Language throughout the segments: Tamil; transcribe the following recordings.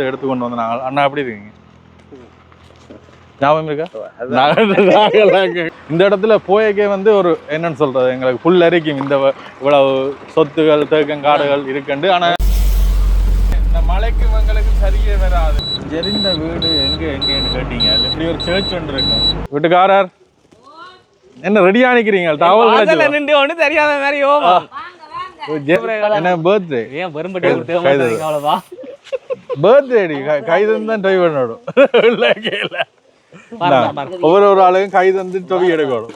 வந்து எடுத்து கொண்டு வந்தாங்க அண்ணா எப்படி இருக்கீங்க? ஞாபகம் இருக்கா? இந்த இடத்துல போயக்கே வந்து ஒரு என்னன்னு சொல்றது? எங்களுக்கு புல் அரிக்கும் இந்த இவ்வளவு சொத்துகள் தேக்கங்காடுகள் இருக்குண்டு. ஆனா இந்த மலைக்கு எங்களுக்கு சரியே வராது. எரிந்த வீடு எங்க எங்கன்னு கேட்டீங்க. இப்படி ஒரு சர்ச் ஒன்று இருக்கும். வீட்டுக்காரர் என்ன ரெடியா நிக்கிறீங்க? தகவல்? நின்று ஒண்ணு தெரியாத மாதிரி ஓமா என்ன பர்த்டே ஏன் பெரும்பட்டி. அவ்வளவா பர்த்டே க- தான் டொய் பண்ணணும். ஒவ்வொரு ஒரு ஆளுக்கும் கை தந்து டொவி எடுக்கணும்.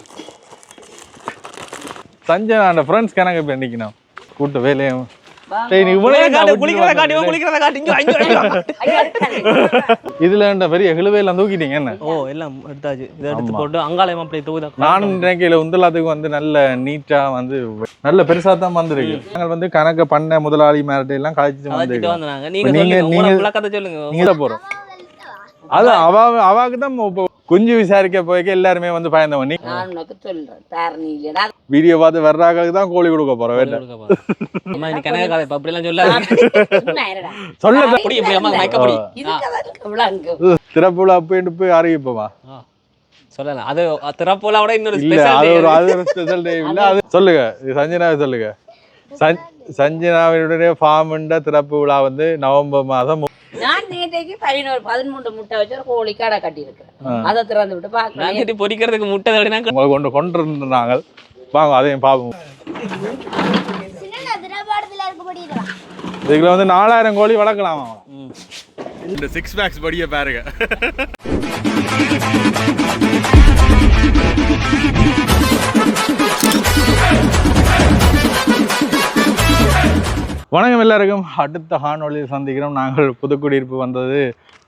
சஞ்சய் அந்த ஃப்ரெண்ட்ஸ் கணக்கு இப்போ வேலையும் காட்டு, நான் காட்டி, இவன் இதுல இந்த பெரிய கிழுவையெல்லாம் தூக்கிட்டீங்க என்ன? ஓ எல்லாம் எடுத்தாச்சு. இதை எடுத்து போட்டு அங்காலயம் அப்படி தூக்குதா? நான் நினைக்கையில உந்தலாத்துக்கு வந்து நல்ல நீட்டா வந்து நல்ல பெருசா தான் வந்திருக்கு. நாங்கள் வந்து கணக்கு பண்ண முதலாளி மேரட்டை எல்லாம் வந்திருக்கோம். வந்தாங்க நீங்க நீங்க- விளக்கத்தை சொல்லுங்க. நீங்க போறோம். அது அவ அவாக்கு தான் இப்போ குஞ்சு விசாரிக்க போய்க்க எல்லாருமே வந்து பயந்தவன். நீ நான் உனக்கு சொல்றேன் வீடியோ பார்த்து வர்றாங்க தான் கோழி கொடுக்க போறோம் வேலை அம்மா கனக. சொல்ல. இப்படி அம்மா திறப்புல போயிட்டு போய் அறிவிப்போமா. சொல்லலாம். அது திறப்புல விட இன்னொரு அது ஒரு அது ஒரு ஸ்பெஷல் டே இல்ல அது சொல்லுங்க சஞ்சனாவை சொல்லுங்க. சஞ்- சஞ்சனாவினுடைய ஃபார்முண்ட திறப்பு விழா வந்து நவம்பர் மாதம் மு- நான் நேற்றைக்கு பதினோரு பதிமூன்று முட்டை வச்சு ஒரு கோழி கடை கட்டி இருக்கிறேன் அதை திறந்து விட்டு பார்க்கலாம் பொரிக்கிறதுக்கு முட்டை அப்படின்னா கொண்டு கொண்டு இருந்தாங்க வாங்க அதையும் பார்ப்போம் இதுல வந்து நாலாயிரம் கோழி வளர்க்கலாமா. இந்த சிக்ஸ் பேக்ஸ் படிய பாருங்க. வணக்கம் எல்லாருக்கும். அடுத்த காணொளியில் சந்திக்கிறோம். நாங்கள் புதுக்குடியிருப்பு வந்தது.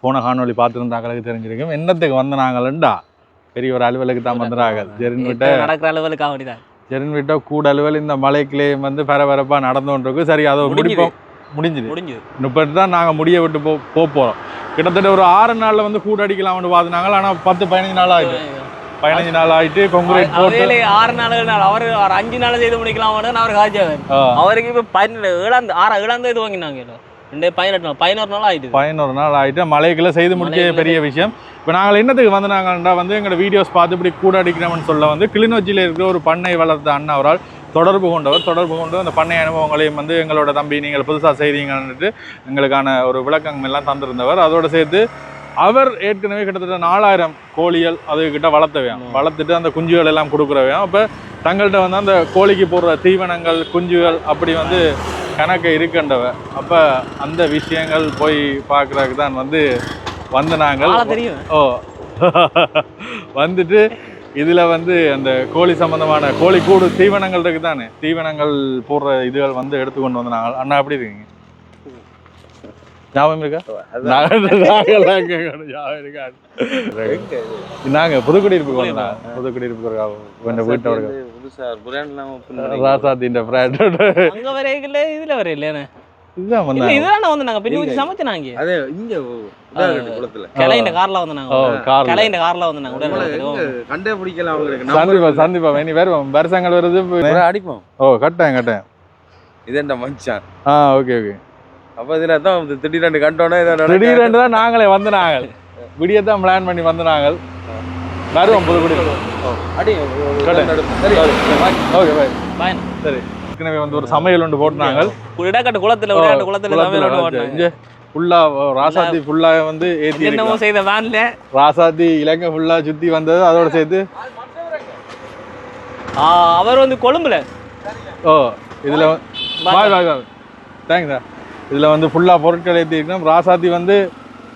போன காணொளி பார்த்துருந்தாங்களுக்கு தெரிஞ்சிருக்கும். என்னத்துக்கு வந்த நாங்களா பெரிய ஒரு அலுவலுக்கு தான் வந்துடுறாங்க ஜெரின் விட்ட நடக்கிற அளவுக்கு அப்படிதான் ஜெரின் விட்ட கூட அலுவல் இந்த மலைக்கிலே வந்து பரபரப்பா நடந்து கொண்டிருக்கு சரி அதை. முடிப்போம். முடிஞ்சுது. முடிஞ்சது. இப்போ தான் நாங்கள் முடிய விட்டு போ போக போகிறோம் கிட்டத்தட்ட ஒரு ஆறு நாளில் வந்து கூட அடிக்கலாம்னு பார்த்துனாங்க ஆனால் பத்து பதினஞ்சு நாள் ஆயிட்டு. பதினஞ்சு நாள் ஆயிட்டு கொங்குரேட் போட்டு. ஆறு நாள் நாள். அவர் அஞ்சு நாள் செய்து முடிக்கலாம் அவர் காய்ச்சவர் ஆ, அவருக்கு இப்ப பதினெட்டு ஏழாந்து ஆறா ஏழாந்து இது. வாங்கினாங்க ரெண்டு பதினெட்டு நாள் பதினோரு நாள் ஆயிடுது. பதினோரு நாள் ஆயிட்டு மலைக்குள்ள செய்து முடிச்ச மலைக்குள்ள பெரிய விஷயம். இப்போ நாங்கள் என்னத்துக்கு வந்தாங்கன்னா வந்து எங்களோட வீடியோஸ் பார்த்து இப்படி கூட அடிக்கிறோம்னு சொல்ல வந்து கிளிநொச்சியில் இருக்கிற ஒரு பண்ணை வளர்த்த அண்ணா அவரால் தொடர்பு கொண்டவர் தொடர்பு கொண்டு அந்த பண்ணை அனுபவங்களையும் வந்து எங்களோட தம்பி நீங்கள் புதுசாக செய்கிறீங்கன்னுட்டு எங்களுக்கான ஒரு விளக்கங்கள் எல்லாம் தந்திருந்தவர். அதோட சேர்த்து அவர் ஏற்கனவே கிட்டத்தட்ட நாலாயிரம் கோழிகள் அதுகிட்ட வளர்த்தவையாம் வளர்த்துட்டு அந்த குஞ்சுகள் எல்லாம் கொடுக்குறவையாம் அப்போ தங்கள்கிட்ட வந்து அந்த கோழிக்கு போடுற தீவனங்கள் குஞ்சுகள் அப்படி வந்து கணக்கு இருக்கின்றவ. அப்போ அந்த விஷயங்கள் போய் பார்க்குறதுக்கு தான் வந்து வந்து நாங்கள் ஓ. வந்துட்டு இதில் வந்து அந்த கோழி சம்பந்தமான கோழி கூடு தீவனங்கள் இருக்கு தானே தீவனங்கள் போடுற இதுகள் வந்து எடுத்து கொண்டு வந்தாங்க அண்ணா எப்படி இருக்கீங்க? ஞாபகம் இருக்கா? நாங்க- புதுக்குடியிருப்புக்கு வந்தோம் புதுக்குடியிருப்புக்கு கொஞ்சம் வீட்டவர்கள் ராசாத்தின் ஃப்ரெண்ட் அங்க வரையில இதுல வரையில இதுதான் வந்து நாங்க வச்சு சமைச்சாங்க அதே இங்க. கிளைண்ட கார்ல வந்து நாங்க கிளைண்ட கார்ல வந்து நாங்க நம்மள உடனே எங்க கண்டே பிடிக்கலாம் அவங்களுக்கு. சந்திப்பா சந்திப்பா இனி வருவோம். வருஷங்கள் வருது. அடிப்போம். ஓ கட்டேன் கட்டேன் இது என்ன மச்சான்? ஆ ஓகே ஓகே. அப்ப இதுல தான் வந்து திடீர்னு கண்டோன்னே இதை திடீரென்று தான் நாங்களே வந்து நாங்கள். விடியத்தான் பிளான் பண்ணி வந்து நாங்கள். வருவோம் புதுக்குடி. அடி ஓகே பாய் சரி ஏற்கனவே வந்து ஒரு சமையல் ஒன்று போட்டு நாங்கள். இடக்காட்டு குளத்துல விளையாட்டு குளத்துல சமையல் ஒண்ணு போட்டாங்க. இங்கே ஃபுல்லா ராசாத்தி ஃபுல்லா வந்து ஏத்தி என்னமோ. செய்த வேன்ல. ராசாத்தி இலங்கை ஃபுல்லா சுத்தி வந்தது அதோட சேர்த்து. அவர் வந்து கொழும்புல. ஓ இதுல பாய் பாய் பாய் தேங்க்ஸ் சார் இதுல வந்து ஃபுல்லா பொருட்கள் ஏத்தி இருக்கணும் ராசாத்தி வந்து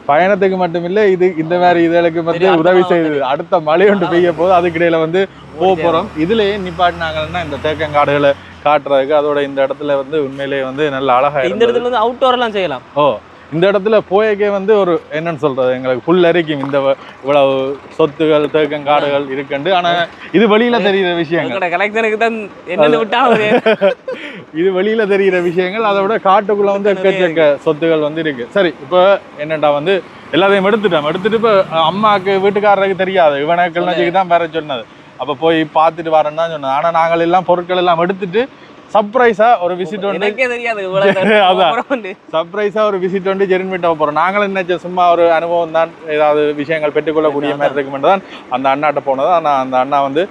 பயணத்துக்கு மட்டும் இல்ல இது இந்த மாதிரி இதழுக்கு வந்து உதவி செய்யுது அடுத்த மழை ஒன்று பெய்ய போது அதுக்கிடையில வந்து போக போறோம். இதுலயே நிப்பாட்டினாங்கன்னா இந்த தேக்கங்காடுகளை காட்டுறதுக்கு அதோட இந்த இடத்துல வந்து உண்மையிலேயே வந்து நல்ல அழகா இந்த. இடத்துல வந்து அவுட்டோர் எல்லாம் செய்யலாம். ஓ. இந்த இடத்துல போயக்கே வந்து ஒரு என்னன்னு சொல்றது? எங்களுக்கு புல் அரிக்கும் இந்த இவ்வளவு சொத்துகள் தேக்கங்காடுகள் இருக்குண்டு. ஆனா இது வெளியில தெரிகிற விஷயங்கள். கலெக்ஷனுக்கு தான் இது வெளியில தெரிகிற விஷயங்கள். அதை விட காட்டுக்குள்ள வந்து எக்கச்சக்க சொத்துகள் வந்து இருக்கு. சரி இப்போ என்னடா வந்து எல்லாத்தையும் எடுத்துட்டோம். எடுத்துட்டு இப்போ அம்மாக்கு வீட்டுக்காரருக்கு தெரியாது. இவனுக்கு தான் வேற சொன்னது. அப்ப போய் பார்த்துட்டு வரேன்னு தான் சொன்னது. ஆனா நாங்கள் எல்லாம் பொருட்கள் எல்லாம் எடுத்துட்டு சர்ப்ரைஸா ஒரு விசிட் வந்து அதான். சர்ப்ரைஸா ஒரு விசிட் வந்து ஜெரின் வீட்டை போறோம். நாங்களும் நினைச்ச சும்மா ஒரு அனுபவம் தான் ஏதாவது விஷயங்கள் பெற்றுக்கொள்ளக்கூடிய மாதிரி இருக்குமென்று தான். அந்த அண்ணாட்ட போனது ஆனா அந்த அண்ணா வந்து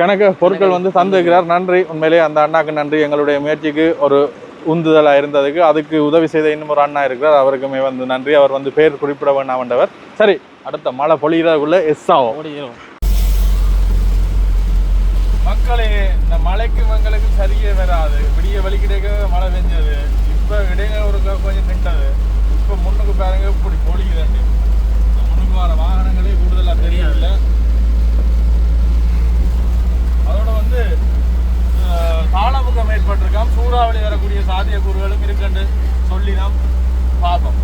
கணக்கு பொருட்கள் வந்து தந்திருக்கிறார் நன்றி. உண்மையிலேயே அந்த அண்ணாக்கு நன்றி. எங்களுடைய முயற்சிக்கு ஒரு உந்துதலா இருந்ததுக்கு அதுக்கு உதவி செய்த இன்னும் ஒரு அண்ணா இருக்கிறார். அவருக்குமே வந்து நன்றி. அவர் வந்து பேர் குறிப்பிட வேண்டாமன்றவர் சரி அடுத்த மழை பொழிகிறதுக்குள்ள எஸ் ஆகும். முடியும் மக்களே இந்த மழைக்கு எங்களுக்கு சரியே வராது. விடிய வலிக்கிட்டே மழை பெஞ்சது. இப்போ இடையில ஒரு கொஞ்சம் நின்றது. இப்போ முன்னுக்கு பாருங்க இப்படி பொழிக்குதுண்டு இந்த முன்னுக்கு வர வாகனங்களே கூடுதலாக தெரியல அதோட வந்து தாளமுகம் ஏற்பட்டிருக்காம். சூறாவளி வரக்கூடிய சாத்தியக்கூறுகளும் இருக்குன்னு சொல்லி நாம் பார்ப்போம்.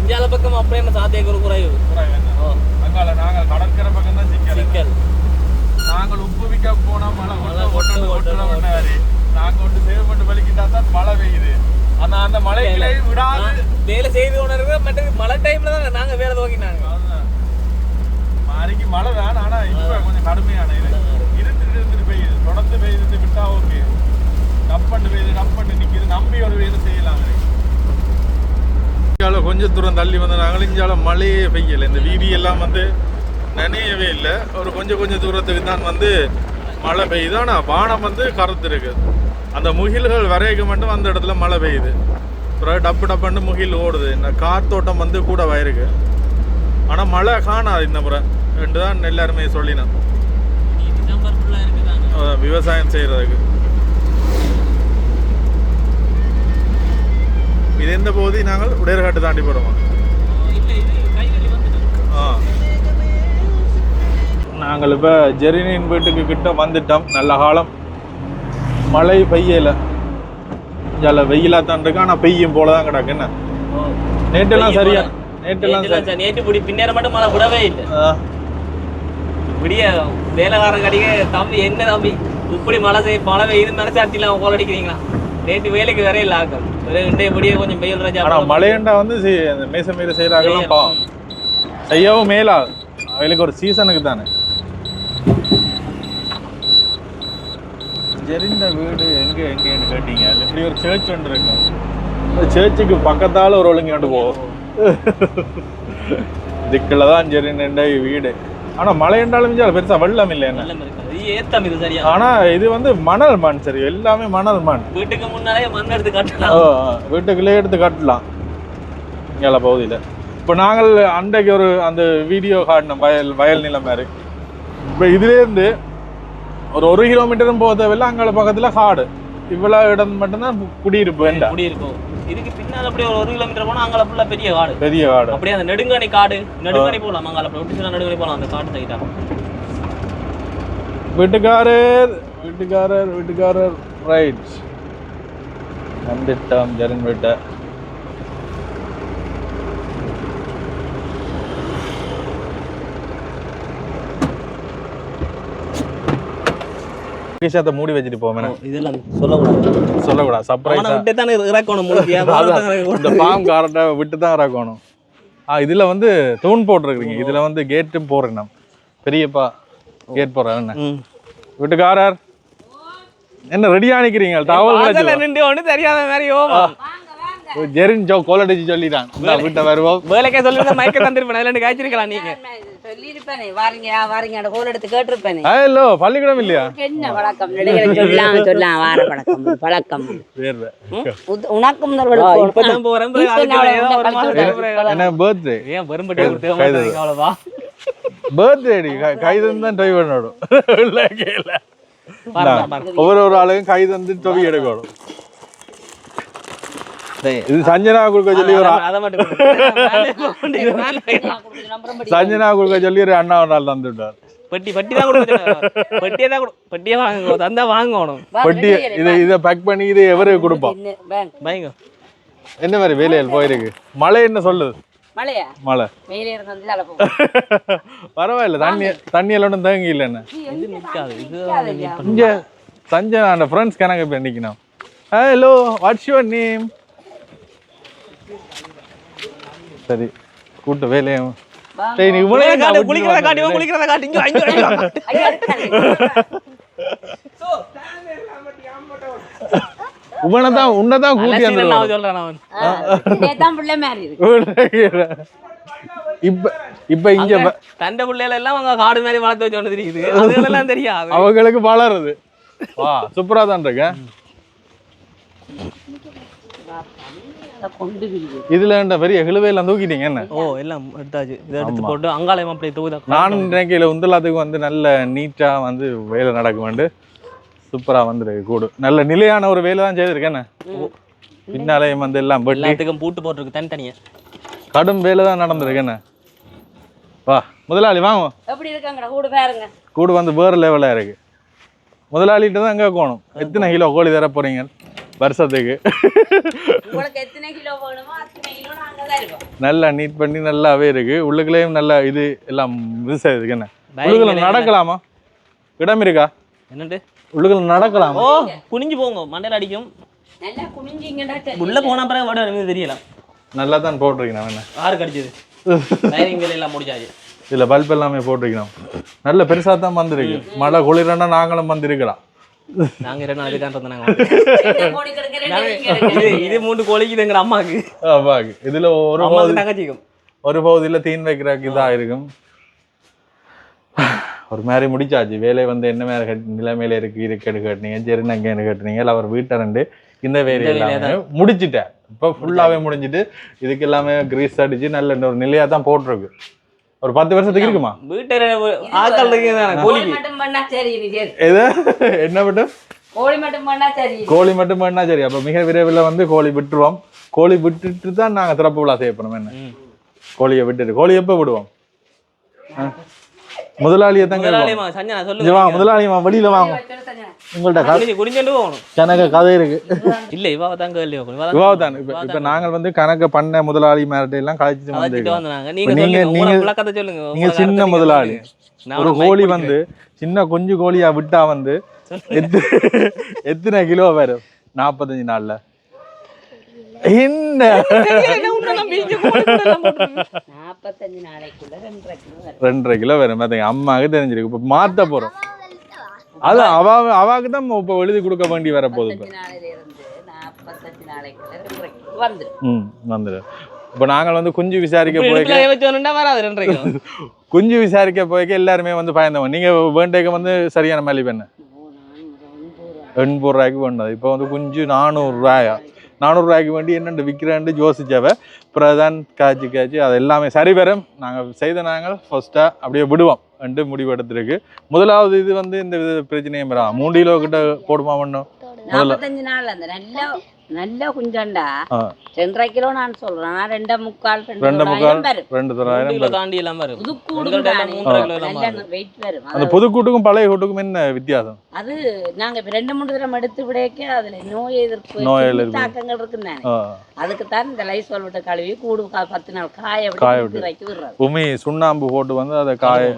இந்தியால பக்கம் அப்படியே சாத்தியக்கூறு குறைவு. குறைவு அங்கால நாங்கள் கடற்கரை பக்கம் தான் சிக்கல். சிக்கல். நாங்கள் உப்பு விற்க போனா மழை மழை கொட்ட கொட்டு, கொட்ட கொட்டு, கொட்டவனாரு நாங்க ஒன்று சேவ் பண்ணி வலிக்கிட்டா தான் மழை பெய்யுது. ஆனா அந்த மழைகளை விடாது. வேலை செய்து கொண்டிருக்க மற்ற மழை டைம்ல தான் நாங்க வேலை துவங்கினாங்க. மாறிக்கு மழை வேணும் ஆனா இப்ப கொஞ்சம் கடுமையான இது. இருந்துட்டு இருந்துட்டு பெய்யுது. தொடர்ந்து பெய்யுது விட்டா ஓகே டப்பண்டு பெய்யுது டப்பண்டு நிக்குது. நம்பி ஒரு வேலை செய்யலாம் இந்தியாவில் கொஞ்சம் தூரம் தள்ளி வந்து நாங்கள் இந்தியாவில் மழையே பெய்யலை. இந்த வீதி எல்லாம் வந்து நனையவே இல்லை. ஒரு கொஞ்சம் கொஞ்சம் தூரத்துக்கு தான் வந்து மழை பெய்யுது. ஆனால் வானம் வந்து கருத்து இருக்கு அந்த முகில்கள் வரையக்கு மட்டும் அந்த இடத்துல மழை பெய்யுது. அப்புறம் டப்பு டப்புன்னு முகில் ஓடுது. இந்த காத்தோட்டம் வந்து கூட வயிருக்கு ஆனால் மழை காணாது இந்த முறை. ரெண்டு தான் எல்லாருமே சொல்லினோம். விவசாயம் செய்கிறதுக்கு இது எந்த பகுதி நாங்கள் உடையர்காட்டு தாண்டி போகிறோமா ஆ நாங்கள் இப்போ ஜெரினின் வீட்டுக்கு கிட்ட வந்துட்டோம். நல்ல காலம். மழை பெய்யலை. ஜல வெயிலாக தான் இருக்கு. ஆனால் பெய்யும் போல தான் கிடக்கு. என்ன? நேற்றெல்லாம் சரியா நேற்றெல்லாம் நேற்று நேற்று பிடி பின்னேற மட்டும் மழை விடவே இல்லை. விடிய வேலைக்காரன் கடிக்க தம்பி என்ன தம்பி? இப்படி மழை செய்ய மழை பெய்யுது மனசாட்சியில் கோல் அடிக்கிறீங்களா? நேற்று வேலைக்கு வேற இல்லை ஆக்கம் ஒரு இன்றைய முடிய கொஞ்சம் வெயில் ராஜா ஆனா மழையண்டா வந்து சி- அந்த மேச மீற செய்கிறாங்கலாம் பாவம். செய்யவும் மேலாது அவளுக்கு ஒரு சீசனுக்கு தானே. ஜெரிந்த வீடு எங்க எங்கன்னு கேட்டீங்க? இப்படி ஒரு சர்ச் ஒன்று இருக்கும் அந்த சர்ச்சுக்கு பக்கத்தால ஒரு ஒழுங்கு கொண்டு போகும் திக்கில் தான் ஜெரிந்த வீடு. ஆனா மழை என்றாலும் இங்க பெருசா வெள்ளம் இல்லை என்ன? ஏத்தம் இது சரியா? ஆனா இது வந்து மணல் மண் சரி எல்லாமே மணல் மண். வீட்டுக்கு முன்னாலே மண் எடுத்து கட்டலாம். வீட்டுக்குள்ளே எடுத்து கட்டலாம். இங்கே பகுதியில். இப்போ நாங்கள் அன்றைக்கு ஒரு அந்த வீடியோ காட்டினோம் வயல் வயல் நிலம் மாதிரி. இப்போ இதுலேருந்து ஒரு ஒரு கிலோமீட்டரும் போக தேவையில்ல அங்கே பக்கத்தில் காடு. இவ்வளோ இடம் மட்டும்தான் குடியிருப்பு வேண்டாம் இருக்கும் இதுக்கு பின்னால் அப்படியே ஒரு ஒரு கிலோமீட்டர் போனா அங்கே ஃபுல்லா பெரிய காடு. பெரிய காடு. அப்படியே அந்த நெடுங்கணி காடு. நெடுங்கணி போகலாம் அங்கே அப்படி விட்டு சில நெடுங்கணி போகலாம் அந்த காட்டு சைட்டா வீட்டுக்காரர் வீட்டுக்காரர் வீட்டுக்காரர். ரைட் வந்துட்டோம் ஜெரன் வீட்டை. விஷயத்தை மூடி வச்சுட்டு போவேன் இதெல்லாம் சொல்லக்கூடாது. சொல்லக்கூடாது. சர்ப்ரைஸ் விட்டு தானே இறக்கணும் இந்த ஃபார்ம் காரட்டை விட்டு தான் இறக்கணும். ஆ இதுல வந்து தூண் போட்டிருக்கிறீங்க. இதுல வந்து கேட்டும் போடுறேன் பெரியப்பா கேட் போடுறேன் என்ன? வீட்டுக்காரர். என்ன ரெடியா நிக்கிறீங்க? டவல் நின்று ஒன்றும் தெரியாத மாதிரி ஓமா ஜெரின் ஜோ கோலடிச்சு சொல்லிட்டான். இந்தா வீட்டை வருவோம். வேலைக்கே சொல்லி மயக்க தந்திருப்பேன். இல்லைன்னு காய்ச்சிருக்கலாம் நீங்க. சொல்லியிருப்பேனே. வாரீங்க வாரீங்க கோல் எடுத்து கேட்டிருப்பேனே. ஹலோ பள்ளிக்கூடம் இல்லையா? என்ன வழக்கம்? நடிகரை சொல்லலாம் சொல்லலாம் வார பழக்கம். பழக்கம் உனக்கும் முதல்வர்களுக்கும். இப்பதான் போறேன் என்ன பர்த்டே ஏன் கைது. மாட்டாங்க அவ்வளோவா பர்த்டே கைது தான் ட்ரை பண்ணணும் கேல. ஒவ்வொரு ஒரு ஆளுக்கும் கை தந்து டொவி எடுக்கணும். இது சஞ்சனா கொடுக்க சொல்லி ஒரு. சஞ்சனா கொடுக்க சொல்லி ஒரு அண்ணா ஒரு நாள் தந்து விட்டார். பெட்டி பெட்டி தான் கொடுக்க பெட்டியே தான் கொடு பெட்டியே வாங்க தந்தா வாங்கணும். பொட்டி இதை இதை பேக் பண்ணி இது எவருக்கு கொடுப்போம். பயங்க என்ன மாதிரி வேலையில் போயிருக்கு? மழை என்ன சொல்லுது? மழை. பரவாயில்ல தண்ணி தண்ணி எல்லாம் ஒன்றும் தேங்கி இல்லை என்ன. இங்க சஞ்சனா அந்த ஃப்ரெண்ட்ஸ் கணக்கு இப்போ நிற்கணும் ஹலோ வாட்ஸ் யுவர் நேம் சரி கூட்டு வேலையும். சரி நீ இவ்வளவு காட்டு குளிக்கிறத காட்டி விட்டுட்டு குளிக்கிறத காட்டி இங்க அங்க தான் உன்னை தான் கூட்டி. அந்த நான் சொல்றேன் அவன் தான் பிள்ளை மாதிரி இருக்கு. இப்ப இப்ப இங்க தண்டை பிள்ளைகள் எல்லாம் அவங்க காடு மாதிரி வளர்த்து வச்சு ஒன்று தெரியுது தெரியாது அவங்களுக்கு வளருது. வா சூப்பரா தான் இருக்கு. இதுல இந்த பெரிய கிழுவையெல்லாம் தூக்கிட்டீங்க என்ன? ஓ எல்லாம் எடுத்தாச்சு. இதை எடுத்து. போட்டு அங்காலயம் அப்படியே தூதா நான் நினைக்கல உந்தலாத்துக்கு வந்து நல்ல நீட்டா வந்து வேலை நடக்கும் வந்து சூப்பரா வந்துருக்கு கூடு. நல்ல நிலையான ஒரு வேலை தான் செய்திருக்கேன் பின்னாலேயும் வந்து எல்லாம் வெட்டி. எல்லாத்துக்கும் பூட்டு போட்டிருக்கு தனித்தனியா. கடும் வேலை தான் நடந்திருக்கு என்ன? வா முதலாளி வாங்க. எப்படி இருக்காங்கடா? கூட பாருங்க. கூடு வந்து வேறு லெவலாக இருக்கு. முதலாளிகிட்ட தான் அங்கே போகணும்? எத்தனை கிலோ கோழி தர போறீங்க? வருஷத்துக்கு. உங்களுக்கு எத்தனை கிலோ வேணுமோ அத்தனை கிலோ நாங்க தான் இருக்கோம் நல்லா நீட் பண்ணி நல்லாவே இருக்கு. உள்ளுக்குள்ளேயும் நல்லா இது எல்லாம் இது செய்யுதுக்கு என்ன? உள்ளுக்குள்ள நடக்கலாமா? இடம் இருக்கா? என்னண்டு? உள்ளுக்குள்ள நடக்கலாமா? ஓ குனிஞ்சு போங்க. மண்டையில அடிக்கும். நல்லா குனிஞ்சிங்கடா சரி. உள்ள போன பிறகு வட எனக்கு தெரியல. நல்லா தான் போட்டிருக்கணும் என்ன? ஆறு கடிச்சது வயரிங் வேலை எல்லாம் முடிச்சாச்சு. இதுல பல்ப் எல்லாமே போட்டிருக்கணும். நல்ல பெருசா தான் வந்திருக்கு மழை குளிரண்டா நாங்களும் வந்திருக்கலாம். நாங்க ரெண்டு இருந்தோம் நாங்க. இது மூன்று கோழிக்கு எங்க அம்மாக்கு. அப்பாக்கு இதுல ஒரு தங்கச்சிக்கும் ஒரு பகுதியில் தீன் வைக்கிறதுக்கு இதா இருக்கும். ஒரு மாதிரி முடிச்சாச்சு. வேலை வந்து என்ன மேல கட் நிலைமையில இருக்கு இருக்கு கட்டினீங்க சரி அங்கே கட்டினீங்க இல்லை அவர் வீட்டை ரெண்டு இந்த வேலை எல்லாமே முடிச்சிட்டேன். இப்போ ஃபுல்லாவே முடிஞ்சிட்டு இதுக்கு எல்லாமே கிரீஸ் அடிச்சு நல்ல ஒரு நிலையா தான் போட்டிருக்கு. ஒரு பத்து வருஷத்துக்கு இருக்குமா? தானே கோழி? கோழிக்கு எது? என்ன மட்டும்? கோழி மட்டும் பண்ணா சரி. கோழி மட்டும் பண்ணா சரி. அப்போ மிக விரைவில் வந்து கோழி விட்டுருவோம். கோழி விட்டுட்டு தான் நாங்க திறப்பு விழா செய்ய போறோம் என்ன. கோழியை விட்டுட்டு. கோழி எப்போ விடுவோம்? ஆ? முதலாளியை தான் முதலாளிமா வெளியில வாங்க. உங்கள்ட்ட கணக்க கதை இருக்கு. இல்ல இவாவ தான் கேள்வி விவாதான் இப்ப இப்ப நாங்கள் வந்து கணக்க பண்ண முதலாளி மேரட்டை எல்லாம் அழைச்சிட்டு வந்தாங்க நீங்க நீங்க- நீங்க- சின்ன முதலாளி. ஒரு கோழி. வந்து சின்ன குஞ்சு கோழியா விட்டா வந்து எத்து எத்தனை கிலோ வரும்? நாற்பத்தஞ்சு நாள்ல. என்ன? ரெண்டரை கிலோ வரும். ரெண்டரை கிலோ வரும். பாத்தீங்க அம்மாவுக்கு தெரிஞ்சிருக்கு. இப்ப மாத்த போறோம். அது அவ அவாக்கு தான் இப்ப எழுதி கொடுக்க வேண்டி வர போகுது வந்துடும் இப்ப நாங்கள் வந்து குஞ்சு விசாரிக்க இப்படி போய் இடுப்புல வச்சு வரணும்னா வராது குஞ்சு விசாரிக்க போய்க்க எல்லாருமே வந்து பயந்தவங்க. நீங்க வேண்டேக்க வந்து சரியான மலி பண்ண எண்பது ரூபாய்க்கு வேண்டது இப்போ வந்து குஞ்சு நானூறு ரூபாயா? நானூறு ரூபாய்க்கு வேண்டி என்னென்று விற்கிறேன்ட்டு யோசிச்சவ பிரதான் காய்ச்சி காய்ச்சி அது எல்லாமே சரி வரும் நாங்கள் செய்த நாங்கள் ஃபர்ஸ்ட்டாக அப்படியே விடுவோம். என்று முடிவு எடுத்திருக்கு முதலாவது இது வந்து இந்த பிரச்சனையும் வராது மூணு கிலோ கிட்ட போடுமா பண்ணும் முதல்ல. நாற்பத்தஞ்சு நாள் அந்த நல்ல நல்ல குஞ்சாண்டா. ரெண்டரை கிலோ நான் சொல்றேன். ரெண்டே முக்கால் ரெண்டு முக்கால் ரெண்டு தொள்ளாயிரம் கிலோ தாண்டி எல்லாம் வரும். புது கூடு உங்கள்ட்ட எல்லாம் தானே. மூன்றரை கிலோ எல்லாம் நல்ல வரும். வெயிட் வரும். அந்த அது- புது கூட்டுக்கும் பழைய கூட்டுக்கும் என்ன வித்தியாசம்? அது நாங்க ரெண்டு மூணு தடவை எடுத்து விடைக்க அதுல நோய் எதிர்ப்பு நோய். தாக்கங்கள் இருக்கு தானே. ஆ. அதுக்கு தான் இந்த லைசோல் விட்டு கழுவி கூடு கா- பத்து நாள் காய காய விட்டு விட்டு. இறக்கி விடுறது. உமி சுண்ணாம்பு போட்டு வந்து அதை காய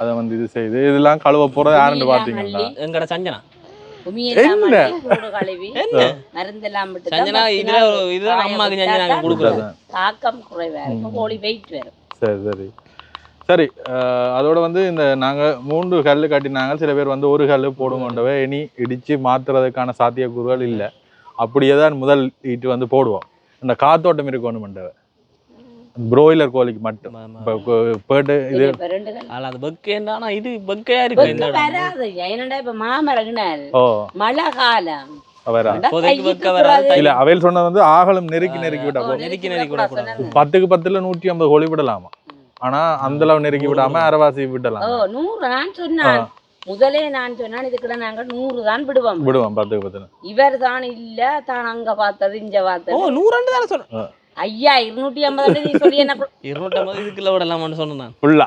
அதை வந்து இது செய்யுது இதெல்லாம் கழுவ போறது யாருன்னு பாத்தீங்கன்னா எங்கட சஞ்சனா? சரி சரி. சரி அதோட வந்து இந்த நாங்க மூன்று கல் கட்டினாங்க. சில பேர் வந்து ஒரு கல் போடுங்கொண்டவை இனி இடிச்சு மாத்துறதுக்கான சாத்தியக்கூறுகள் இல்லை. அப்படியே தான் முதல் ஈட்டு வந்து போடுவோம். இந்த காத்தோட்டம் இருக்கணும் மண்டவை புரோயிலர் கோழிக்கு மட்டும். பேட்டு இது அது பக்கேண்டா ஆனா இது பக்கையா இருக்கு. இந்த. வராது. என்னடா இப்ப மாமரகுனாரு ஓ. மழை காலம். இல்ல அவையில் சொன்னது வந்து ஆகலம் நெருக்கி நெருக்கி போதும் நெருக்கி நெருக்கி. சொன்னாங்க. பத்துக்கு பத்துல நூற்றி ஐம்பது கோழி விடலாமா? ஆனா அந்த அளவு நெருக்கி விடாம அரைவாசி விடலாம்? நூறு நான் சொன்னான். முதலே நான் சொன்னான் இதுக்குள்ள நாங்க நூறு தான் விடுவோம். விடுவோம் பத்துக்கு பத்துல. இவர் தான் இல்ல தான் அங்க பார்த்தது இங்க ஓ பார்த்தது. நூறாண்டு தானே சொன்னேன் ஐயா இருநூற்றி ஐம்பது நீ சொல்லி என்ன பு- இருநூற்றம்பது இதுக்குள்ள விடலாமான்னு சொன்னேன் நான். ஃபுல்லா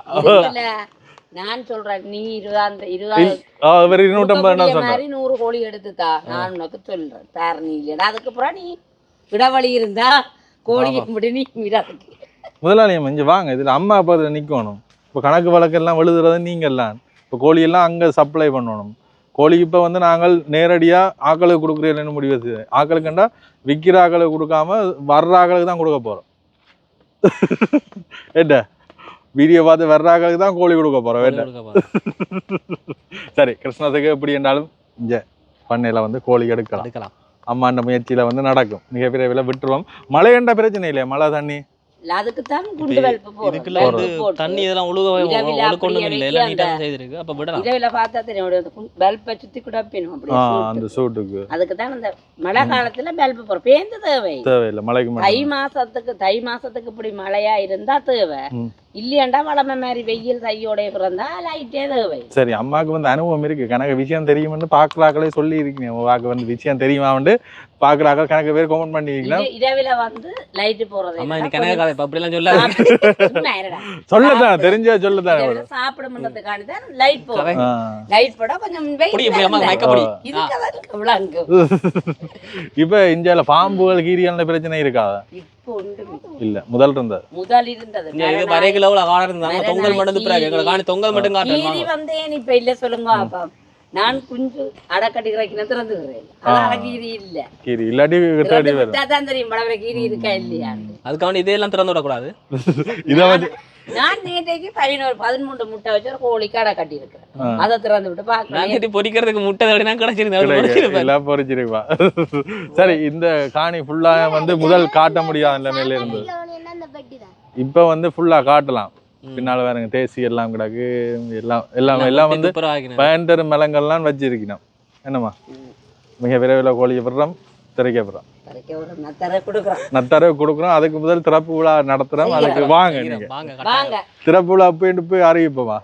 நான் சொல்றேன் நீ இருபதாம் இருபது இவர் இருநூற்றம்பது என்ன கொடுக்கக்கூடிய சொன்னார் மாதிரி நூறு கோழி எடுத்துத்தா நான் உனக்கு சொல்றேன் பேர் நீ இல்லடா அதுக்கப்புறம் நீ விடவழி இருந்தா கோழி இப்படி நீ விடாதுக்கு முதலாளியம் இங்க வாங்க இதுல அம்மா அப்பா நிக்கணும். இப்போ கணக்கு வழக்கெல்லாம் எழுதுறது நீங்க எல்லாம் இப்போ கோழியெல்லாம் அங்க சப்ளை பண்ணணும். கோழிக்கு இப்போ வந்து நாங்கள் நேரடியா ஆக்களுக்கு கொடுக்குறீங்கன்னு முடிவு ஆக்களுக்குண்டா விற்கிற ஆக்களுக்கு கொடுக்காம வர்ற ஆக்களுக்கு தான் கொடுக்க போறோம். என்ன வீடியோ பார்த்து வர்றாங்களுக்கு தான் கோழி கொடுக்க கொடுக்க போறோம். சரி கிருஷ்ணத்துக்கு எப்படி என்றாலும் இங்க பண்ணையில வந்து கோழி எடுக்கலாம். எடுக்கலாம். அம்மாண்ட முயற்சியில வந்து நடக்கும். மிக விரைவில் விட்டுருவோம். மழை என்ற பிரச்சனை இல்லையா? மழை தண்ணி? இல்ல குண்டு வந்து போட்டு. தண்ணி இதெல்லாம் ஒழுக இரவில பார்த்தா தெரியும் பல்பை சுத்தி கூட பின்னும் ஆ அப்படியே அந்த சூட்டு. சூட்டுக்கு. அதுக்கு தான் இந்த மழை காலத்துல பல்பு போடுறோம். பேந்து தேவை? தேவையில்லை மழைக்கு தை மாசத்துக்கு தை மாசத்துக்கு இப்படி மழையா இருந்தா தேவை. இல்லையாண்டா வளமை மாதிரி வெயில் தையோட பிறந்தா லைட்டே தேவை. சரி அம்மாவுக்கு வந்து அனுபவம் இருக்கு. கணக்கு விஷயம் தெரியும்னு பாக்குறாக்களே சொல்லி இருக்கீங்க உங்க வந்து விஷயம் தெரியுமாண்டு பாக்குறாக்கள் கணக்கு பேர் கமெண்ட் இர- இரவில வந்து லைட் போறது அம்மா இன்னைக்கு கனக காலை அப்படிலாம் சொல்லாது சும்மா இருடா. சொல்லத்தான் தெரிஞ்சா சொல்லத்தான் இரவில சாப்பிடும்ன்றதுக்காண்டி தான் லைட் ஆ. லைட் போட கொஞ்சம் வெயில் இதுக்கு விளங்கு. இப்ப இந்தியால பாம்புகள் கீரியான பிரச்சனை இருக்காதா இப்போ உண்டு இல்ல முதல் இருந்தது முதல் இருந்தது இங்க இது வரை கிலோ காண இருந்தாங்க தொங்கல் மட்டும் எங்களை காணி தொங்கல் மட்டும் காட்டுறாங்க வந்தேன் இப்ப இல்ல சொல்லுங்க அப்பா. நான் குஞ்சு அடக்கட்டி கிடக்கின திறந்துக்கிறேன். அதனால கீரி இல்ல. கீரி இல்லாட்டி தெரியும் இருக்கா இல்லையா அதுக்காண்டி இதெல்லாம் திறந்து விடக்கூடாது இத வந்து நான் நேற்றைக்கு பதினோரு பதிமூன்று முட்டை வச்சு ஒரு கோழிக்கு அடை கட்டி இருக்கிறேன் அதை திறந்து விட்டு நேத்து பொரிக்கிறதுக்கு முட்டை அப்படின்னா கிடைச்சிருந்தேன். எல்லாம் பொறிச்சிருப்பா. சரி இந்த காணி ஃபுல்லா வந்து முதல் காட்ட முடியாத நிலைமையில இருந்தது. இப்ப வந்து ஃபுல்லா காட்டலாம். பின்னால வேறங்க தேசி எல்லாம் கிடக்கு எல்லாம் எல்லாம் எல்லாம் வந்து ஆக்கினாரு. பயன்தரு மலங்கள்லாம் வச்சிருக்கணும். என்னம்மா? மிக விரைவில் கோழியை விடுறோம். திரைக்க கொடுக்குறோம். நத்தரவு கொடுக்குறோம். அதுக்கு முதல் திறப்பு விழா நடத்துறோம். அதுக்கு வாங்க நீங்க. வாங்க கட்டாயம். வாங்க. திறப்பு விழா போயிட்டு போய் அறிவிப்போமா.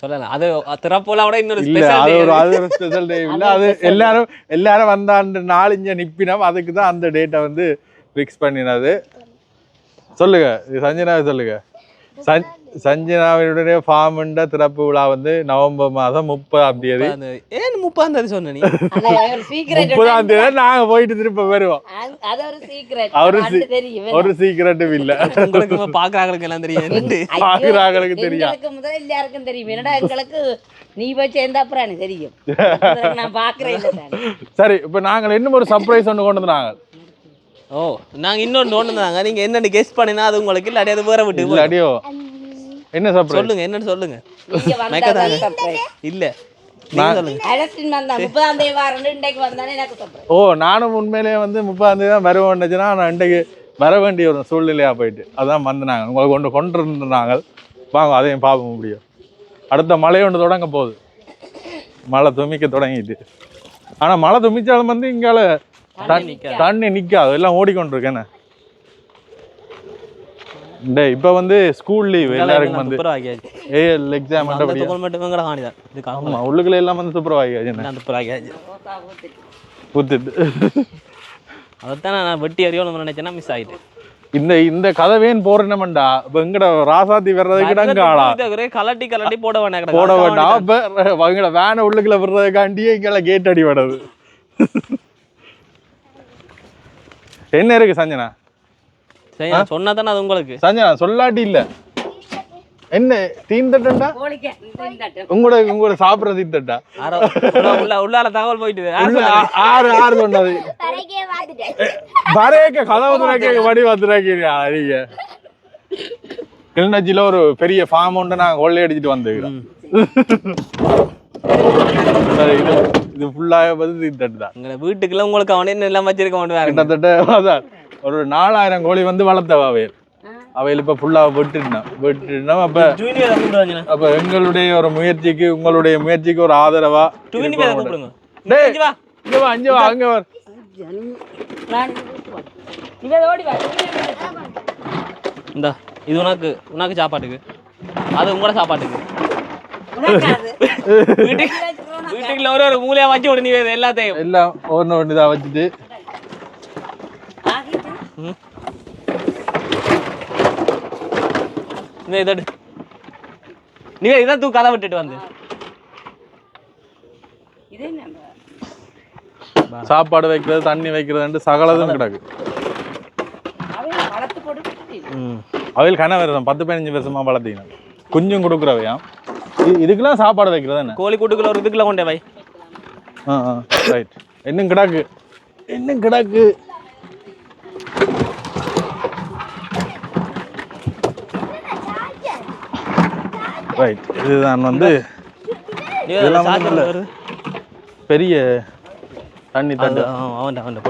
சொல்லலாம். அது திறப்புல விட இன்னொரு அது ஒரு அது ஒரு ஸ்பெஷல் டே இல்ல அது எல்லாரும் எல்லாரும் வந்தாண்டு நாலஞ்சு நிப்பினோம். அதுக்கு தான் அந்த டேட்டை வந்து ஃபிக்ஸ் பண்ணினது. சொல்லுங்க சஞ்சனாவை சொல்லுங்க. சஞ் சஞ்சனாவினுடைய ஃபார்முண்ட திறப்பு விழா வந்து நவம்பர் மாதம் முப்பதாம் தேதி. ஏன் முப்பாம் தேதி சொன்ன நீ? அது ஒரு சீக்கிரம் முப்பதாம் தேதி நாங்க போயிட்டு திரும்ப வருவோம். அது ஒரு சீக்கிரம் அவரு ஒரு சீக்கிரட்டும் இல்ல. உங்களுக்கு பாக்குறாங்களுக்கு எல்லாம் தெரியும். பாக்குறாங்களுக்கு தெரியும். முதல்ல எல்லாருக்கும் தெரியும். என்னடா எங்களுக்கு நீ போய் சேர்ந்தா அப்புறம் எனக்கு தெரியும். நான் பாக்குறேன். சரி இப்ப நாங்கள் இன்னும் ஒரு சர்ப்ரைஸ் ஒன்று கொண்டு வந்தாங்க. ஓ நாங்க இன்னொன்னு ஒண்ணுதாங்க நீங்க என்னன்னு கெஸ் பண்ணினா அது உங்களுக்கு இல்லாட்டி அது வேற விட்டு போயிடும். என்ன சர்ப்ரைஸ் சொல்லுங்க என்னன்னு சொல்லுங்க. இல்ல. ஓ நானும் உண்மையிலேயே வந்து முப்பதாம் தேதி தான் வருவோம்னுச்சுன்னா நான் இன்றைக்கு வர வேண்டிய ஒரு சூழ்நிலையா போயிட்டு அதான் வந்தாங்க உங்களை கொண்டு கொண்டு இருந்தாங்க வாங்க அதையும் பார்க்க முடியும் அடுத்த மழை ஒன்று தொடங்க போகுது. மழை துமிக்க தொடங்கிட்டு. ஆனா மழை துமிச்சாலும் வந்து இங்கால தண்ணி நிக்காது. எல்லாம் ஓடிக்கொண்டிருக்கேன்னு டேய் இப்போ வந்து ஸ்கூல் லீவ் எல்லாருக்கும் வந்து. ஏஎல் எக்ஸாம் அந்த மட்டும் எங்கட காணிதான். இது காணும் ஆமா உள்ளுக்குள்ள எல்லாம் வந்து சூப்பராக நான் துப்புரவா ஆக்கியாச்சு. ரோசா ஊத்திட்டு. அதைத்தான் நான் வெட்டி அறியணும்னு நினைச்சேன்னா மிஸ் ஆயிட்டு இந்த இந்த கதவேன் போறேன்னமண்டா இப்ப எங்கட ராசாத்தி வர்றதுக்கு ஆளா கலட்டி கலட்டி போட வேண்டாம் போட வேண்டாம். அப்ப எங்கட வேனை உள்ளுக்குள்ள விடுறதுக்காண்டியே இங்கெல்லாம் கேட் அடி விடுது என்ன இருக்கு சஞ்சனா? சரி நான் சொன்னா தானே அது உங்களுக்கு? சஞ்சனா சொல்லாட்டி இல்ல. என்ன தீந்தட்டா கோழிக்கு திண்டாட்டம். உங்களோட உங்களோட சாப்பிடுற உள்ள- உள்ள உள்ளால தகவல் போயிட்டு ஆறு ஆறு சொன்னது. வரேக்க கதவு திறக்க வடி வந்துறாக்கிறியா நீங்க கிளிநொச்சியில ஒரு பெரிய ஃபார்ம் ஒன்று நான் கொள்ளையடிச்சிட்டு வந்துக்கிறேன் சரி, இது இது ஃபுல்லாக வந்து தீந்தட்டு தான் எங்களை வீட்டுக்குள்ள உங்களுக்கு அவனே எல்லாம் வச்சிருக்க மாட்டேன் கிட்டத்தட்ட அதான். ஒரு நாலாயிரம் கோழி வந்து வளர்த்தவ அவையல் அவையில் இப்போ ஃபுல்லாக விட்டுட்டோம் விட்டுட்டோம் அப்போ அப்போ எங்களுடைய ஒரு முயற்சிக்கு உங்களுடைய முயற்சிக்கு ஒரு ஆதரவா டேய் இங்க வா. இங்க வா அங்க வா அங்க வா. நான் இவன் ஓடி வா இந்தா இது உனக்கு உனக்கு சாப்பாட்டுக்கு. அது உங்களோட சாப்பாட்டுக்கு. வீட்டுக்குள்ள ஒரு ஒரு மூலையா வச்சு விடு நீ இது எல்லாத்தையும். எல்லாம் ஒன்று ஒன்று இதாக வச்சுட்டு. இந்த இதோடு நீ இதான் தூ கதை விட்டுட்டு வந்து. இது என்ன? சாப்பாடு வைக்கிறது தண்ணி வைக்கிறதுன்ட்டு சகலதும் கிடக்கு. அவையில் கனவு தான் பத்து பதினஞ்சு வருஷமா வளர்த்தீங்க. குஞ்சும் கொடுக்குறவையாம். இ- இதுக்கெல்லாம் சாப்பாடு வைக்கிறது என்ன? கோழி கூட்டுக்குள்ள ஒரு இதுக்குள்ள கொண்டே வை ஆ ஆ. ரைட் இன்னும் கிடக்கு. இன்னும் கிடக்கு. ரைட் இதுதான் வந்து இதெல்லாம் வந்து பெரிய தண்ணி தட்டு. அவன் அவன் தாண்டது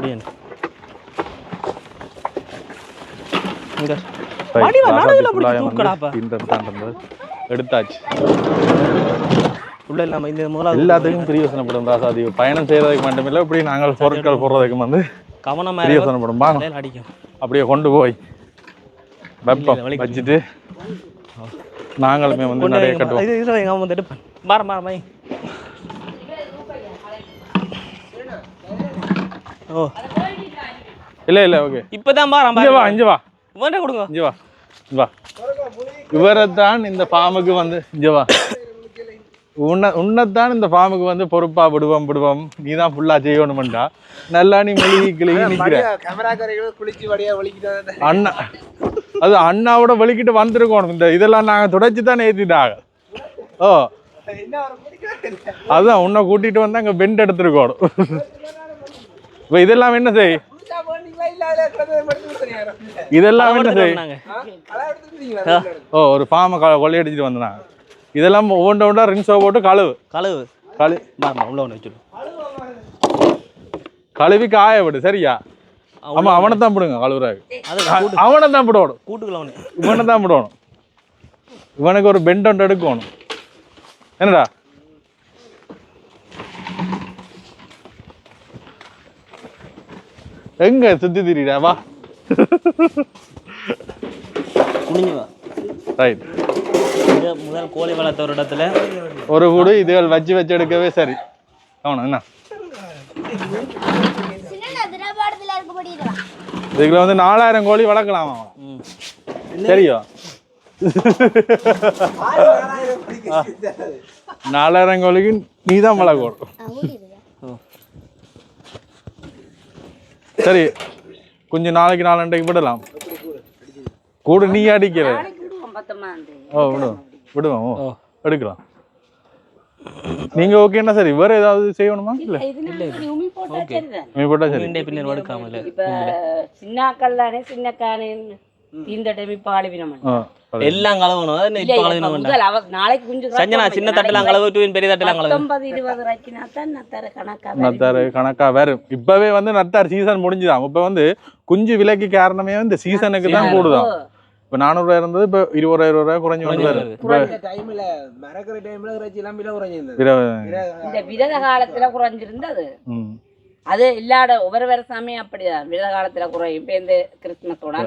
எடுத்தாச்சு. உள்ள இல்லாம இந்த முதலாவது எல்லாத்துக்கும் பிரியோசனப்படும் ராசாதி பயணம் செய்யறதுக்கு மட்டுமில்லை இப்படி நாங்கள் பொருட்கள் போடுறதுக்கு வந்து கவனமா பிரியோசனப்படும் வாங்க தலையில அடிக்கும். அப்படியே கொண்டு போய். வெப்பம். வச்சுட்டு நாங்களுமே வந்து நிறைய கட்டுவோம். இது இது எங்க வந்து எடுப்பேன் பார பார மை ஓ. இல்ல இல்ல ஓகே இப்பதான் பாரம் இங்க வா இங்க வா. இவன்ட்ட கொடுங்க. இங்க வா. வா. இவரைத்தான் இந்த ஃபார்முக்கு வந்து இங்க வா. உன்னை உன்னைத்தான் இந்த ஃபார்முக்கு வந்து பொறுப்பா விடுவோம் விடுவோம். நீ தான் ஃபுல்லா செய்யணும்டா. நல்லா நீ மொழி கிளி நிக்கிற. கேமரா கரைகளும் குளிச்சு வடியா ஒழிக்கிட்டு அண்ணா அது அண்ணாவோட வெளிக்கிட்டு வந்திருக்கணும். இந்த இதெல்லாம் நாங்க துடைச்சு தான் ஏத்திட்டாங்க. ஓ. என்ன வர பிடிக்காது அதான் உன்னை கூட்டிட்டு வந்து அங்க பெண்ட் எடுத்துருக்கணும். இப்ப இதெல்லாம் என்ன செய்? இதெல்லாம் என்ன செய்? ஓ ஒரு ஃபார்மை கொள்ளையடிச்சிட்டு வந்தாங்க இதெல்லாம் ஒவ்வொன்று ஒன்றா ரின்ஸோ போட்டு கழுவு. கழுவு. கழு உள்ள ஒன்று வச்சுடு கழுவி காய விடு சரியா? ஆமா அவனை தான் பிடுங்க கழுவுறாரு அவனை தான் பிடணும் கூட்டுக்குள்ள ஒன்று இவனை தான் பிடணும் இவனுக்கு ஒரு பெண்ட் ஒன்று எடுக்கணும். என்னடா? எங்க சுத்தி திரிடா வா. ரைட் முதல் கோழி வளர்த்த ஒரு இடத்துல. ஒரு கூடு இதுகள் வச்சு வச்சு எடுக்கவே சரி. அவனா என்ன? இதுக்குள்ள வந்து நாலாயிரம் கோழி வளர்க்கலாம்? தெரியும். நாலாயிரம் கோழிக்கு நீ தான் வளர்க்கணும். சரி கொஞ்சம் நாளைக்கு நாலண்டைக்கு விடலாம். கூடு நீ அடிக்கிற. விடுவோம். விடுவோம் எடுக்கலாம். நீங்க ஓகேன்னா சரி வேற ஏதாவது செய்யணுமா? இல்ல உமி போட்டா சரிதான். நீ போட்டா சரி. பின்னே பின்னர் எடுக்காமல இப்ப சின்னாக்கள் தானே சின்னக்கானே இந்த டைம் இப்ப அழுவினம் ஆ, எல்லாம் இல்ல, இப்ப வேண்டாம். அவ- நாளைக்கு குஞ்சு சஞ்சனா சின்ன தட்டெல்லாம் கழுவிட்டு பெரிய தட்டெல்லாம் கழுவு பத்தொன்பது இருபது ரக்கினா தான் நத்தர கணக்கா நத்தாரு கணக்கா வரும். இப்பவே வந்து நத்தார் சீசன் முடிஞ்சுதான் இப்ப வந்து குஞ்சு விலைக்கு காரணமே இந்த சீசனுக்கு தான் கூடுதான் இப்ப நானூறு ரூபாய் இருந்தது இப்ப இருபது ரூபாய் இருபது ரூபாய் குறைஞ்சு வந்து டைம்ல மறக்கிற டைம்ல இறைச்சி எல்லாம் விலை குறைஞ்சிருந்தது. இந்த விரத காலத்துல குறைஞ்சிருந்தது. அது இல்லாத ஒவ்வொரு வருஷமே அப்படிதான். விரத காலத்துல குறையும். இப்ப இந்த கிறிஸ்துமஸோட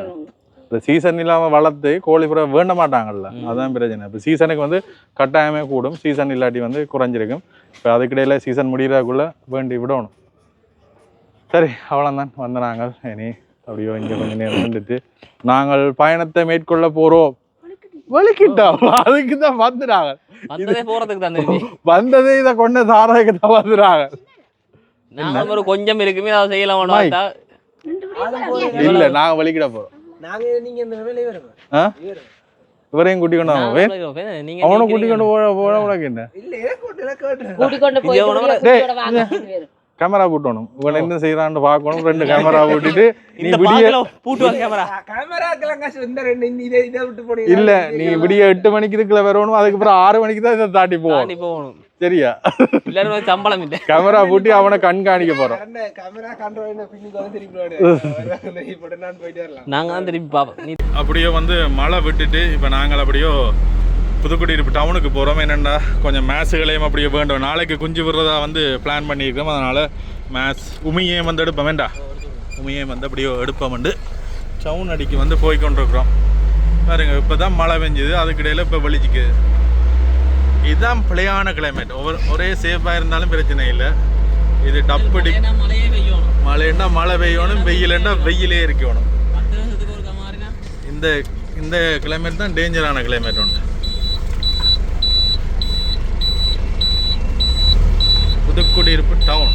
இந்த சீசன் இல்லாம வளர்த்து கோழி புறா வேண்ட மாட்டாங்கல்ல. அதான் பிரச்சனை. இப்போ சீசனுக்கு வந்து கட்டாயமே கூடும். சீசன் இல்லாட்டி வந்து குறைஞ்சிருக்கும். இப்போ அதுக்கிடையில சீசன் முடிகிறதுக்குள்ள வேண்டி விடணும். சரி அவ்வளோதான் வந்த நாங்கள் இனி அப்படியோ இங்கே கொஞ்சம் நேரம் வந்துட்டு. நாங்கள் பயணத்தை மேற்கொள்ள போறோம். வலிக்கிட்டோம் அதுக்கு தான் வந்துடுறாங்க வந்ததே போறதுக்கு தான் தெரிஞ்சு வந்ததே இதை கொண்டு சாராய்க்கு தான் வந்துடுறாங்க நாங்க ஒரு கொஞ்சம் இருக்குமே அதை செய்யலாம் இல்லை நாங்கள் வலிக்கிட போறோம். நாங்க நீங்க இந்த வேலையை வருங்க ஆ? இவரையும் கூட்டி கொண்டு அவனை கூட்டி கொண்டு போட போட உனக்கு என்ன? கேமரா போட்டணும். இவன் என்ன செய்யறான்னு பார்க்கணும். ரெண்டு கேமரா போட்டுட்டு நீ இந்த விடிய பாத்துல பூட்டு வா கேமரா கேமராக்கெல்லாம் காசு இந்த ரெண்டு இந்த இதை இதை விட்டு போனீங்க இல்ல நீ விடிய எட்டு மணிக்கு இதுக்குள்ள வரணும் அதுக்கப்புறம் ஆறு மணிக்கு தான் இதை தாண்டி போகணும். சரியா? சம்பளம் இல்லை. கேமரா பூட்டி அவனை கண்காணிக்க போறோம். கேமரா நாங்க தான் திருப்பி பார்ப்போம். அப்படியே வந்து மழை விட்டுட்டு இப்போ நாங்கள் அப்படியோ புதுக்குடியிருப்பு டவுனுக்கு போகிறோம் என்னென்னா கொஞ்சம் மேட்ஸுகளையும் அப்படியே வேண்டும். நாளைக்கு குஞ்சு விடுறதா வந்து பிளான் பண்ணியிருக்கோம். அதனால் மேத்ஸ் உமியையும் வந்து எடுப்போம். வேண்டா? உமியையும் வந்து அப்படியே எடுப்போம் வந்து டவுன் அடிக்கு வந்து போய் கொண்டிருக்கிறோம் பாருங்க இப்போ தான் மழை பெஞ்சுது. அதுக்கிடையில் இப்போ வெளிச்சிக்குது இதுதான் பிழையான கிளைமேட் ஒவ்வொரு ஒரே சேஃபாக இருந்தாலும் பிரச்சனை இல்லை. இது டப்படி மழைன்னா மழை பெய்யணும். வெயிலுன்னா வெயிலே இருக்கணும். இந்த இந்த கிளைமேட் தான் டேஞ்சரான கிளைமேட் ஒன்று புதுக்குடியிருப்பு டவுன்.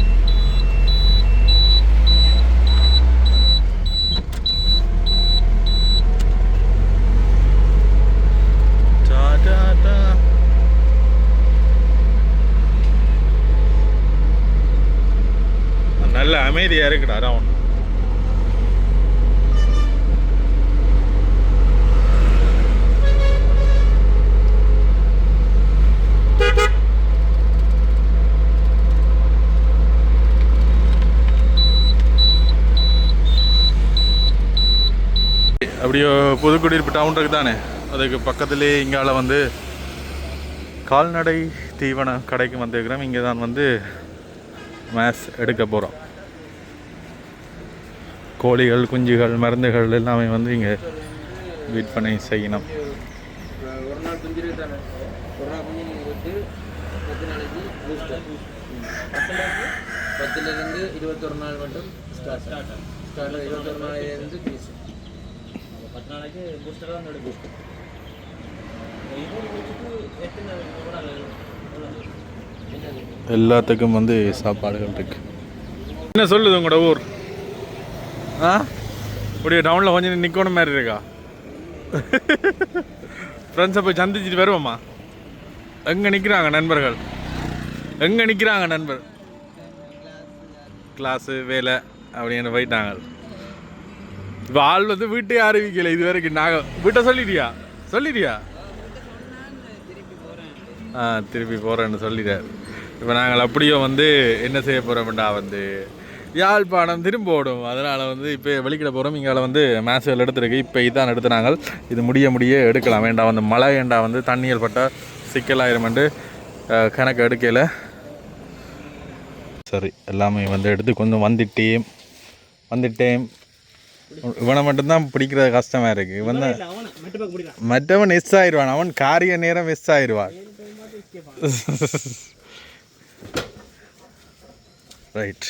நல்ல அமைதியாக இருக்குடா டவுன் அப்படியோ புதுக்குடியிருப்பு டவுன் இருக்கு தானே? அதுக்கு பக்கத்துலேயே இங்கால வந்து கால்நடை தீவன கடைக்கு வந்திருக்கிறோம். இங்கே தான் வந்து மேஸ் எடுக்க போகிறோம் கோழிகள் குஞ்சுகள் மருந்துகள் எல்லாமே வந்து இங்கே விற்பனை செய்யணும். பத்துலேருந்து இருபத்தொரு நாள் மட்டும் ஸ்டார்ட் ஸ்டார்ட் இருபத்தொரு நாளிலேருந்து பத்து நாளைக்கு பூஸ்டர் தான் என்னோட பூஸ்டர் இது முடிச்சுட்டு எத்தனை எல்லாத்துக்கும் வந்து சாப்பாடுகள் இருக்கு. என்ன சொல்லுது உங்களோட ஊர்? ஆ? இப்படி டவுனில் கொஞ்சம் நிற்கணும் மாதிரி இருக்கா? ஃப்ரெண்ட்ஸை போய் சந்திச்சுட்டு வருவோம்மா எங்கே நிற்கிறாங்க நண்பர்கள்? எங்கே நிற்கிறாங்க நண்பர்? கிளாஸு வேலை அப்படின்னு போயிட்டாங்க. இப்போ ஆள் வந்து வீட்டையே அறிவிக்கலை இது வரைக்கும் நாங்கள் வீட்டை சொல்லிட்டியா? சொல்லிட்டியா? ஆ திருப்பி போகிறேன்னு சொல்லிட்டார். இப்போ நாங்கள் அப்படியே வந்து என்ன செய்ய போகிறோம்டா வந்து யாழ்ப்பாணம் திரும்ப ஓடும். அதனால் வந்து இப்போ வெளிக்கிட போகிறோம் இங்கே வந்து மேசுகள் எடுத்துருக்கு. இப்போ இதான் எடுத்து நாங்கள் இது முடிய முடிய எடுக்கலாம். வேண்டாம் வந்து மழை வேண்டாம் வந்து தண்ணியில் பட்டால் சிக்கலாயிருமெண்டு கணக்கு எடுக்கல. சரி எல்லாமே வந்து எடுத்து கொஞ்சம் வந்துட்டேன். வந்துட்டேன். இவனை மட்டும்தான் பிடிக்கிறது கஷ்டமாக இருக்குது இவன் தான் மற்றவன் எஸ் ஆயிடுவான் அவன் காரிய நேரம் எஸ் ஆயிடுவான் ரைட்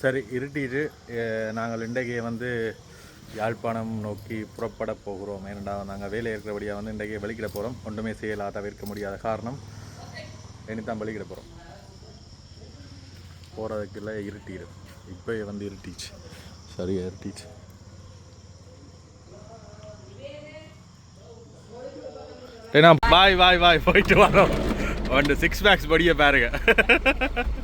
சரி இருட்டிட்டு நாங்கள் இன்றைக்கு வந்து யாழ்ப்பாணம் நோக்கி புறப்பட போகிறோம். ஏனெண்டா நாங்கள் வேலை இருக்கிறபடியாக வந்து இன்றைக்கு வெளிக்கிட போகிறோம் ஒன்றுமே செய்யலா தவிர்க்க முடியாத காரணம். இனித்தான் வெளிக்கிட போகிறோம் போகிறதுக்குள்ள இருட்டிடு. இப்போ வந்து இருட்டிச்சு. சரி இருட்டிச்சு ஏன்னா பாய் பாய் பாய் போயிட்டு வரோம். வந்து சிக்ஸ் பேக்ஸ் படிய பாருங்க.